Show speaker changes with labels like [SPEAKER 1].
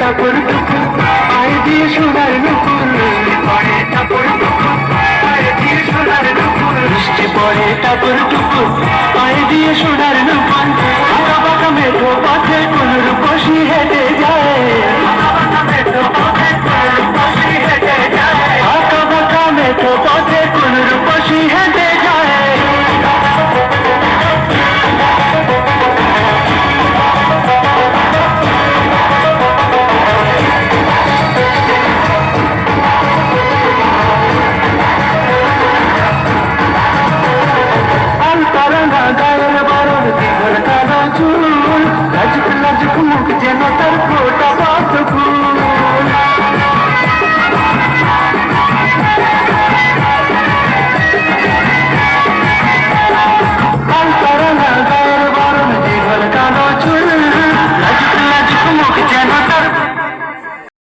[SPEAKER 1] তাপর টুকু পায়ে দিয়ে সোনার নুকুল পরে তাপর টুকু পায়ে দিয়ে সোনার নুকুল বৃষ্টি পরে তাপর টুকু পায়ে দিয়ে সোনার নুকুল